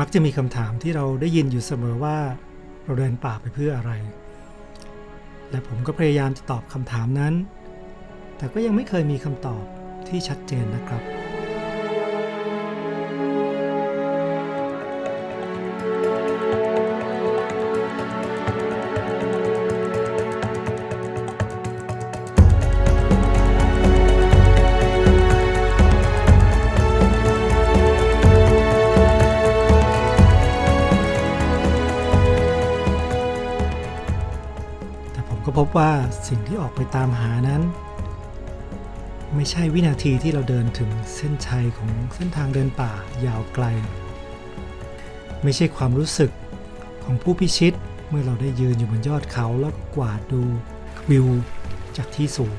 มักจะมีคำถามที่เราได้ยินอยู่เสมอว่า เราเดินป่าไปเพื่ออะไร และผมก็พยายามจะตอบคำถามนั้น แต่ก็ยังไม่เคยมีคำตอบที่ชัดเจนนะครับ พบว่าสิ่งที่ออกไปตามหานั้น ไม่ใช่วินาทีที่เราเดินถึงเส้นชัยของเส้นทางเดินป่ายาวไกล ไม่ใช่ความรู้สึกของผู้พิชิตเมื่อเราได้ยืนอยู่บนยอดเขาแล้วก็กวาดดูวิวจากที่สูง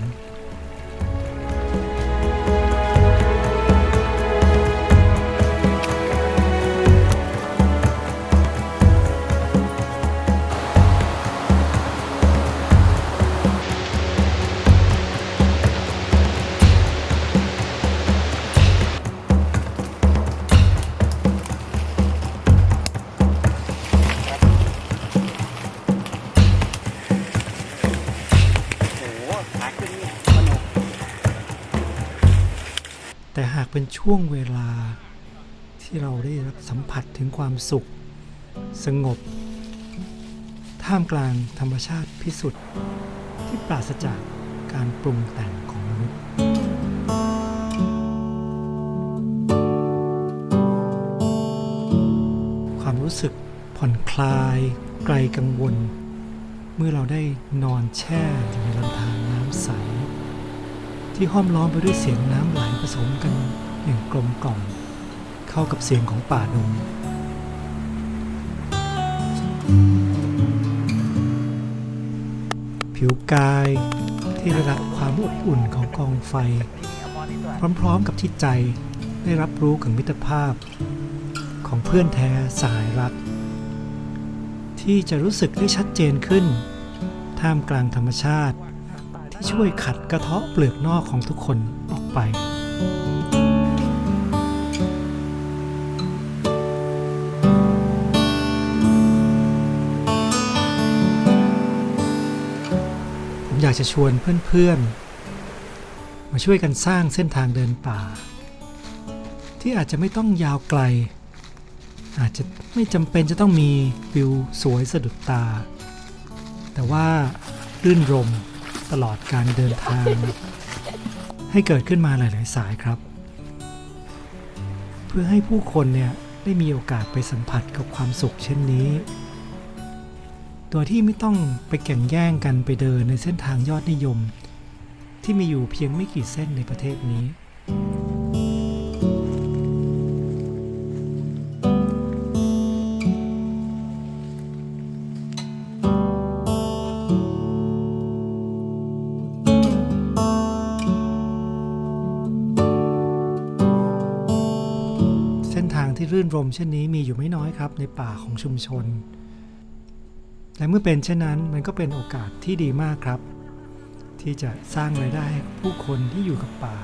แต่หากเป็นช่วงเวลาที่เราได้รับสัมผัสถึงความสุข สงบ ท่ามกลางธรรมชาติพิสุทธิ์ที่ปราศจากการปรุงแต่งของมนุษย์ความรู้สึกผ่อนคลาย ไกลกังวล เมื่อเราได้นอนแช่อยู่ ที่ห้อมล้อมไปด้วยเสียงน้ำไหลผสมกันอย่างกลมกล่อม เข้ากับเสียงของป่าดงผิวกายที่ได้รับความอบอุ่นของกองไฟ พร้อมๆกับที่ใจได้รับรู้ถึงมิตรภาพ ของเพื่อนแท้สายรัก ที่จะรู้สึกได้ชัดเจนขึ้น ท่ามกลางธรรมชาติ ที่ช่วยขัดกระเทาะเปลือกนอกของทุกคนออกไปผมอยากจะชวนเพื่อนๆ มาช่วยกันสร้างเส้นทางเดินป่า ที่อาจจะไม่ต้องยาวไกล อาจจะไม่จำเป็นจะต้องมีวิวสวยสะดุดตา แต่ว่ารื่นรม ตลอดการเดินทาง ให้เกิดขึ้นมาหลาย ๆ สายครับ เพื่อให้ผู้คนเนี่ยได้มีโอกาสไปสัมผัสกับความสุขเช่นนี้ ตัวที่ไม่ต้องไปแข่งแย่งกันไปเดินในเส้นทางยอดนิยม ที่มีอยู่เพียงไม่กี่เส้นในประเทศนี้ รื่นรมเช่นนี้มีอยู่ไม่น้อยครับในป่าของชุมชน และเมื่อเป็นเช่นนั้นมันก็เป็นโอกาสที่ดีมากครับ ที่จะสร้างรายได้ให้ผู้คนที่อยู่กับป่า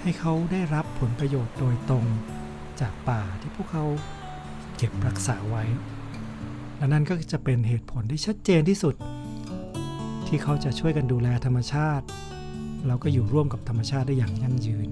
ให้เขาได้รับผลประโยชน์โดยตรงจากป่าที่พวกเขาเก็บรักษาไว้ และนั่นก็จะเป็นเหตุผลที่ชัดเจนที่สุด ที่เขาจะช่วยกันดูแลธรรมชาติแล้วก็อยู่ร่วมกับธรรมชาติได้อย่างยั่งยืน